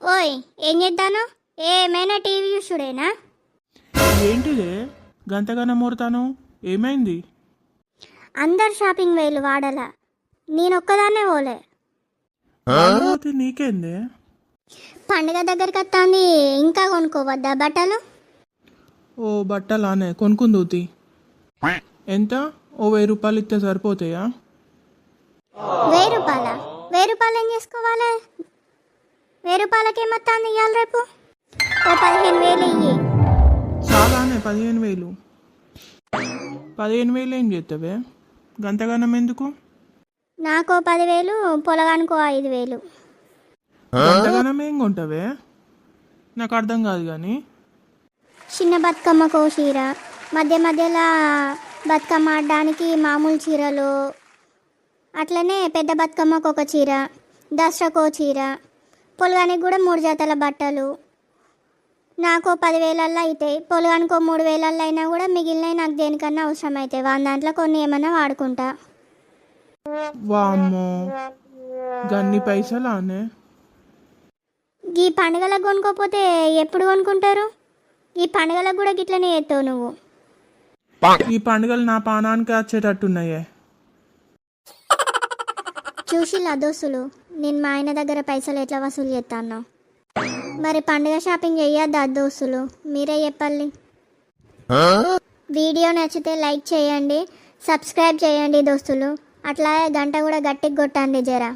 ఓయ్ ఏం చేద్దాను ఏమైనా టీవీ చూసుడేనా? ఏంటిదే గంతగానే మోరుతాను? ఏమైంది? అందరు షాపింగ్ వేలు వాడలా. నేను ఒక్కదాన్నే పోలే అమరావతి నీకేంది? పండుగ దగ్గరికి వస్తుంది ఇంకా కొనుక్కోవద్దా బట్టలు? ఓ బట్టలానే కొనుక్కుందూతి ఎంత? ఓ వెయ్యి రూపాయలు ఇస్తే సరిపోతాయా? వెయ్యి రూపాయల? వెయ్యి రూపాయలు ఏం చేసుకోవాలి? వెయ్యి రూపాయలకి ఏమొస్తుంది ఇవాళ రేపు? ఓ పదిహేను వేలు ఇయ్యి. చాలానే పదిహేను వేలు. పదిహేను వేలు ఏం చేస్తావే? గంతగానం ఎందుకు? నాకు పదివేలు పొలగానికో ఐదు వేలు. గంతగానం ఏం కొంటావే? నాకు అర్థం కాదు కానీ చిన్న బతుకమ్మకో చీర మధ్య మధ్యలో బతుకమ్మ ఆడడానికి మామూలు చీరలు అట్లనే పెద్ద బతుకమ్మకు ఒక చీర దసరాకో చీర పొలగానికి కూడా మూడు జతల బట్టలు. నాకు పదివేలల్లో అవుతాయి పొలగానికో మూడు వేలల్లో అయినా కూడా మిగిలినవి నాకు దేనికన్నా అవసరం అవుతాయి వాళ్ళ దాంట్లో కొన్ని ఏమన్నా వాడుకుంటా. వామ్మో గన్ని పైసలానే. ఈ పండుగలకు కొనుక్కోపోతే ఎప్పుడు కొనుక్కుంటారు? ఈ పండుగలకు కూడా గిట్లనే చేస్తావు నువ్వు. ఈ పండుగలు నా పానానికి వచ్చేటట్టున్నాయే. చూసిల్లా దోస్తులు నేను మా ఆయన దగ్గర పైసలు ఎట్లా వసూలు చేస్తాను మరి పండుగ షాపింగ్ చెయ్యొద్దా దోస్తులు మీరే చెప్పాలి. వీడియో నచ్చితే లైక్ చేయండి సబ్స్క్రైబ్ చేయండి దోస్తులు. అట్లా గంట కూడా గట్టిగా కొట్టండి జరా.